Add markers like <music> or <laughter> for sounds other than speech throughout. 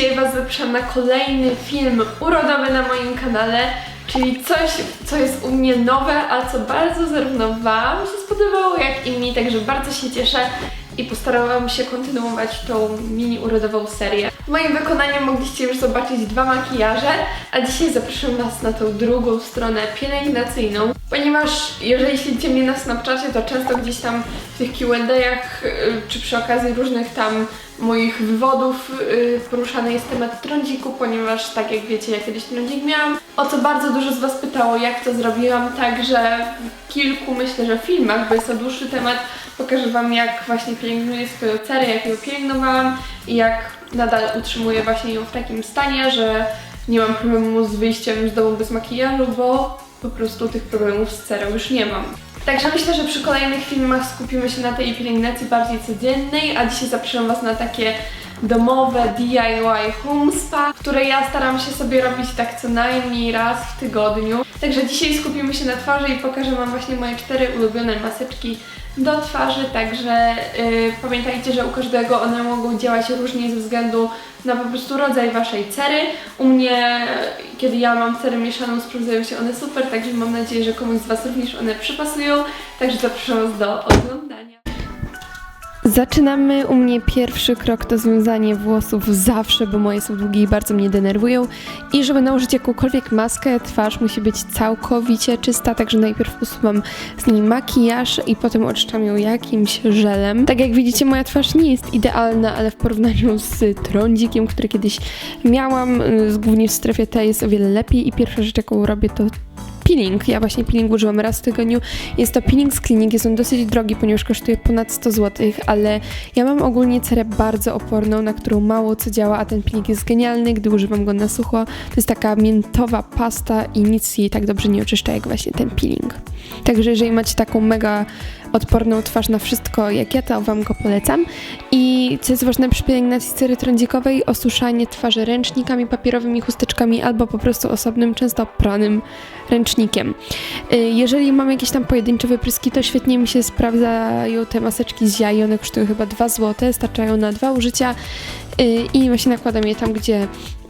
dzisiaj Was zapraszam na kolejny film urodowy na moim kanale, czyli coś, co jest u mnie nowe, a co bardzo zarówno Wam się spodobało, jak i mi, także bardzo się cieszę i postarałam się kontynuować tą mini urodową serię. Moim wykonaniu mogliście już zobaczyć dwa makijaże, a dzisiaj zapraszam Was na tą drugą stronę pielęgnacyjną, ponieważ jeżeli śledzicie mnie na Snapchacie, to często gdzieś tam w tych Q&A'ach y, czy przy okazji różnych tam moich wywodów y, poruszany jest temat trądziku, ponieważ tak jak wiecie, ja kiedyś trądzik miałam, o co bardzo dużo z Was pytało, jak to zrobiłam, także w kilku myślę, że filmach, bo jest to dłuższy temat, pokażę Wam jak właśnie pielęgnuję swoją cerę, jak ją pielęgnowałam i jak nadal utrzymuję właśnie ją w takim stanie, że nie mam problemu z wyjściem z domu bez makijażu, bo po prostu tych problemów z cerą już nie mam. Także myślę, że przy kolejnych filmach skupimy się na tej pielęgnacji bardziej codziennej, a dzisiaj zapraszam Was na takie domowe DIY home spa, które ja staram się sobie robić tak co najmniej raz w tygodniu. Także dzisiaj skupimy się na twarzy i pokażę Wam właśnie moje cztery ulubione maseczki do twarzy, także yy, pamiętajcie, że u każdego one mogą działać różnie ze względu na po prostu rodzaj Waszej cery. U mnie, kiedy ja mam cerę mieszaną, sprawdzają się one super, także mam nadzieję, że komuś z Was również one przypasują, także zapraszam Was do oglądania. Zaczynamy u mnie pierwszy krok to związanie włosów zawsze, bo moje są długie i bardzo mnie denerwują. I żeby nałożyć jakąkolwiek maskę, twarz musi być całkowicie czysta, także najpierw usuwam z niej makijaż i potem oczyszczam ją jakimś żelem. Tak jak widzicie, moja twarz nie jest idealna, ale w porównaniu z trądzikiem, który kiedyś miałam, y, głównie w strefie T jest o wiele lepiej i pierwsza rzecz, jaką robię to peeling. Ja właśnie peeling używam raz w tygodniu. Jest to peeling z klinik, jest on dosyć drogi, ponieważ kosztuje ponad 100 zł, ale ja mam ogólnie cerę bardzo oporną, na którą mało co działa, a ten peeling jest genialny, gdy używam go na sucho. To jest taka miętowa pasta i nic jej tak dobrze nie oczyszcza jak właśnie ten peeling. Także jeżeli macie taką mega odporną twarz na wszystko jak ja, to Wam go polecam. I co jest ważne przy pielęgnacji cery trądzikowej, osuszanie twarzy ręcznikami papierowymi, chusteczkami albo po prostu osobnym, często pranym ręcznikiem. Y, Jeżeli mam jakieś tam pojedyncze wypryski, to świetnie mi się sprawdzają te maseczki z jaj, one kosztują chyba 2 zł, starczają na dwa użycia y, i właśnie nakładam je tam, gdzie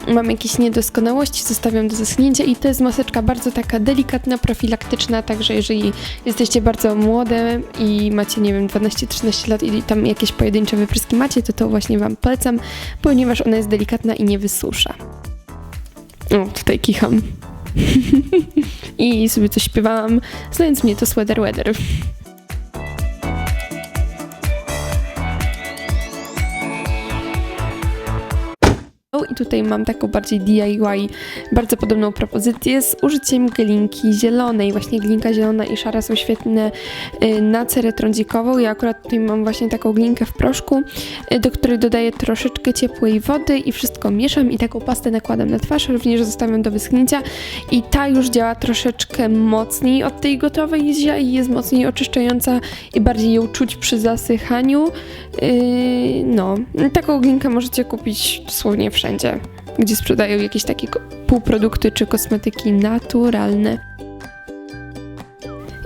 mam jakieś niedoskonałości, zostawiam do zaschnięcia i to jest maseczka bardzo taka delikatna, profilaktyczna, także jeżeli jesteście bardzo młode i macie, nie wiem, 12-13 lat i tam jakieś pojedyncze wypryski macie, to to właśnie Wam polecam, ponieważ ona jest delikatna i nie wysusza. O, tutaj kicham. <laughs> I sobie coś śpiewałam, znając mnie to Sweater Weather. I tutaj mam taką bardziej DIY, bardzo podobną propozycję z użyciem glinki zielonej. Właśnie glinka zielona i szara są świetne y, na cerę trądzikową. Ja akurat tutaj mam właśnie taką glinkę w proszku, y, do której dodaję troszeczkę ciepłej wody i wszystko mieszam i taką pastę nakładam na twarz, również zostawiam do wyschnięcia i ta już działa troszeczkę mocniej od tej gotowej i jest mocniej oczyszczająca i bardziej ją czuć przy zasychaniu. Yy, no, taką glinkę możecie kupić dosłownie wszędzie, gdzie sprzedają jakieś takie półprodukty czy kosmetyki naturalne.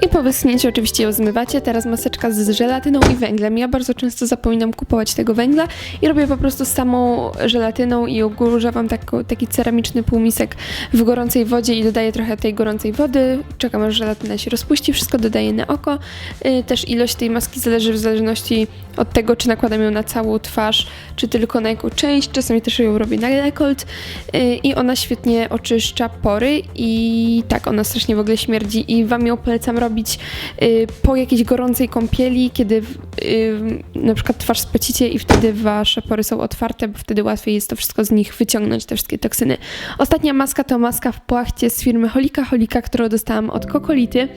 I po wyschnięciu oczywiście ją zmywacie. Teraz maseczka z żelatyną i węglem. Ja bardzo często zapominam kupować tego węgla i robię po prostu samą żelatyną i ogórzewam tako, taki ceramiczny półmisek w gorącej wodzie i dodaję trochę tej gorącej wody. Czekam aż żelatyna się rozpuści, wszystko dodaję na oko. Yy, też ilość tej maski zależy w zależności od tego, czy nakładam ją na całą twarz, czy tylko na jaką część. Czasami też ją robię na dekolt yy, i ona świetnie oczyszcza pory i tak, ona strasznie w ogóle śmierdzi i Wam ją polecam robić yy, po jakiejś gorącej kąpieli, kiedy yy, na przykład twarz spocicie i wtedy Wasze pory są otwarte, bo wtedy łatwiej jest to wszystko z nich wyciągnąć, te wszystkie toksyny. Ostatnia maska to maska w płachcie z firmy Holika Holika, którą dostałam od Kokolity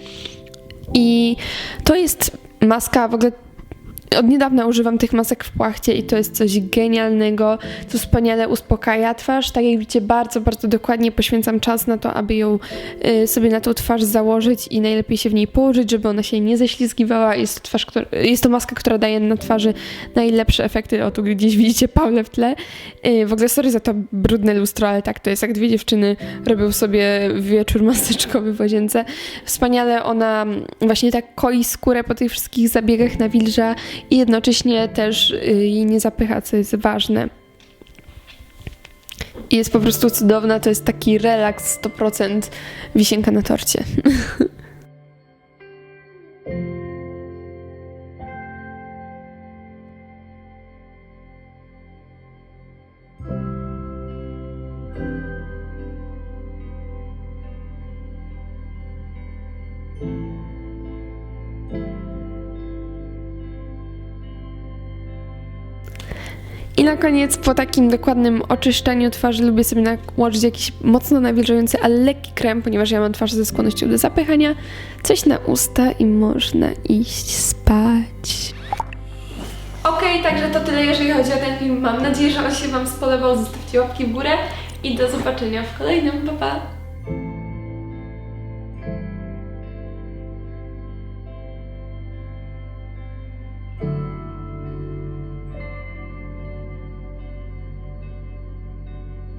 i to jest maska w ogóle od niedawna używam tych masek w płachcie i to jest coś genialnego, co wspaniale uspokaja twarz. Tak jak widzicie, bardzo, bardzo dokładnie poświęcam czas na to, aby ją y, sobie na tą twarz założyć i najlepiej się w niej położyć, żeby ona się nie ześlizgiwała. Jest to, twarz, jest to maska, która daje na twarzy najlepsze efekty. O, tu gdzieś widzicie Paulę w tle. Y, w ogóle sorry za to brudne lustro, ale tak, to jest jak dwie dziewczyny robią sobie wieczór maseczkowy w łazience. Wspaniale ona właśnie tak koi skórę po tych wszystkich zabiegach na wilża i jednocześnie też y, jej nie zapycha, co jest ważne. I jest po prostu cudowna, to jest taki relaks 100% wisienka na torcie. <laughs> I na koniec, po takim dokładnym oczyszczeniu twarzy, lubię sobie nałożyć jakiś mocno nawilżający, ale lekki krem, ponieważ ja mam twarz ze skłonnością do zapychania. Coś na usta i można iść spać. Okej, także to tyle, jeżeli chodzi o ten film. Mam nadzieję, że on się Wam spodobał. Zostawcie łapki w górę i do zobaczenia w kolejnym. Pa, pa!